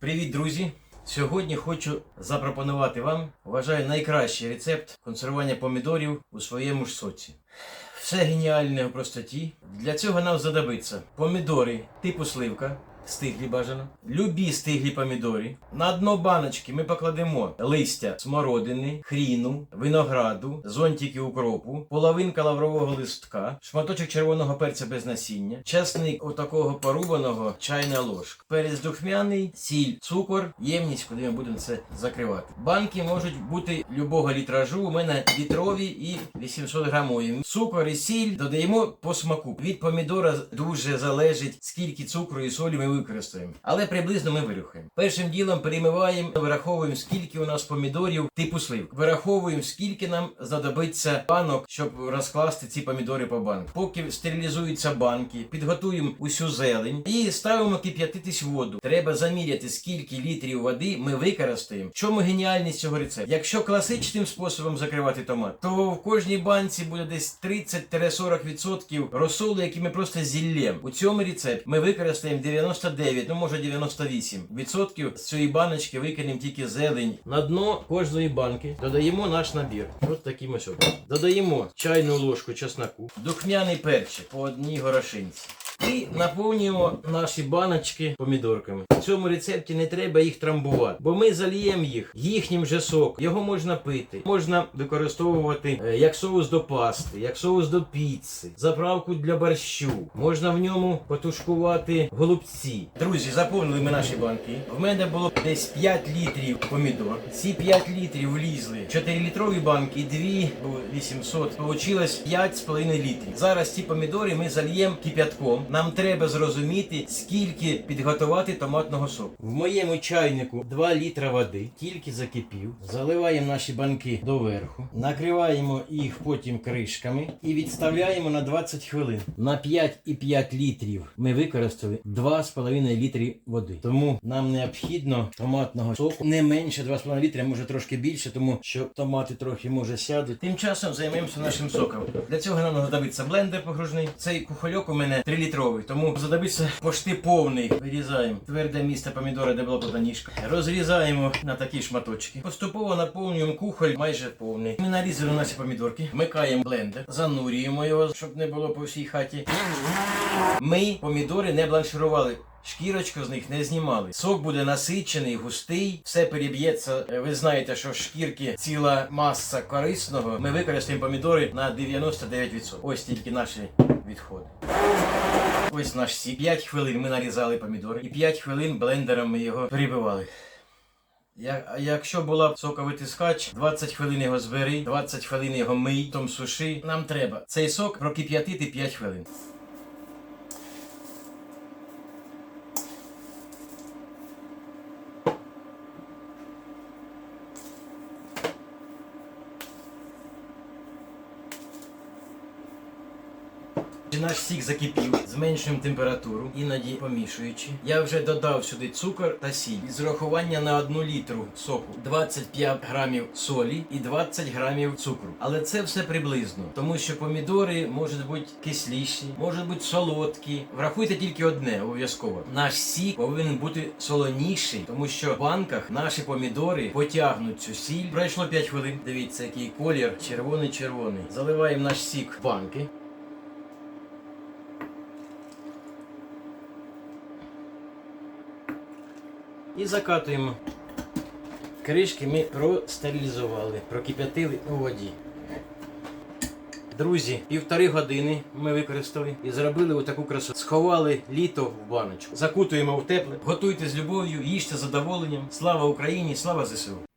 Привіт, друзі! Сьогодні хочу запропонувати вам, вважаю, найкращий рецепт консервування помідорів у своєму ж соці. Все геніальне у простоті. Для цього нам знадобиться помідори типу сливка, стиглі бажано, любі стиглі помідори. На дно баночки ми покладемо листя смородини, хріну, винограду, зонтики укропу, половинка лаврового листка, шматочок червоного перця без насіння, часник отакого порубаного, чайна ложка, перець духмяний, сіль, цукор, ємність, куди ми будемо це закривати. Банки можуть бути любого літражу. У мене літрові і 800 грамові. Цукор і сіль додаємо по смаку. Від помідора дуже залежить, скільки цукру і солі ми використаємо. Але приблизно ми вирухаємо. Першим ділом перемиваємо, вираховуємо, скільки у нас помідорів типу слив. Вираховуємо, скільки нам знадобиться банок, щоб розкласти ці помідори по банку. Поки стерилізуються банки, підготуємо усю зелень і ставимо кип'ятитись воду. Треба заміряти, скільки літрів води ми використаємо. В чому геніальність цього рецепту? Якщо класичним способом закривати томат, то в кожній банці буде десь 30-40% розсолу, який ми просто зіллємо. У цьому рецепті ми використаємо 99, ну може 98% з цієї баночки викинемо тільки зелень. На дно кожної банки додаємо наш набір. Ось образом. Додаємо чайну ложку чесноку, духмяний перчик по одній горошинці. І наповнюємо наші баночки помідорками. В цьому рецепті не треба їх трамбувати, бо ми заліємо їх їхнім же соком. Його можна пити, можна використовувати е, як соус до пасти, як соус до піци, заправку для борщу. Можна в ньому потушкувати голубці. Друзі, заповнили ми наші банки. В мене було десь 5 літрів помідор. Ці 5 літрів влізли 4 літрові банки і 2 було 800. Получилось 5,5 літрів. Зараз ці помідори ми зальємо кип'ятком. Нам треба зрозуміти, скільки підготувати томатного соку. В моєму чайнику 2 літра води, тільки закипів. Заливаємо наші банки доверху, накриваємо їх потім кришками і відставляємо на 20 хвилин. На 5,5 літрів ми використали 2,5 літри води. Тому нам необхідно томатного соку не менше 2,5 літра, може трошки більше, тому що томати трохи може сядуть. Тим часом займемося нашим соком. Для цього нам знадобиться блендер погружний. Цей кухольок у мене 3 літровий, тому знадобиться пошти повний. Вирізаємо тверде місце помідора, де була поданіжка. Розрізаємо на такі шматочки. Поступово наповнюємо кухоль майже повний. Ми нарізали наші помідорки, вмикаємо блендер, занурюємо його, щоб не було по всій хаті. Ми помідори не бланширували. Шкірочку з них не знімали. Сок буде насичений, густий, все переб'ється. Е, Ви знаєте, що в шкірки ціла маса корисного. Ми використаємо помідори на 99%. Ось тільки наші відходи. Ось наш сік. 5 хвилин ми нарізали помідори і 5 хвилин блендером ми його перебивали. Якщо була б соковитискач, 20 хвилин його збери, 20 хвилин його мий, потім суши. Нам треба цей сок прокип'ятити 5 хвилин. Наш сік закипів, зменшуємо температуру, іноді помішуючи. Я вже додав сюди цукор та сіль. З урахування на одну літру соку 25 грамів солі і 20 грамів цукру. Але це все приблизно, тому що помідори можуть бути кисліші, можуть бути солодкі. Врахуйте тільки одне обов'язково. Наш сік повинен бути солоніший, тому що в банках наші помідори потягнуть цю сіль. Пройшло 5 хвилин. Дивіться, який колір червоний-червоний. Заливаємо наш сік в банки. І закатуємо. Кришки ми простерилізували, прокип'ятили у воді. Друзі, півтори години ми використали і зробили отаку красу. Сховали літо в баночку. Закутуємо в тепле. Готуйте з любов'ю, їжте з задоволенням. Слава Україні, слава ЗСУ!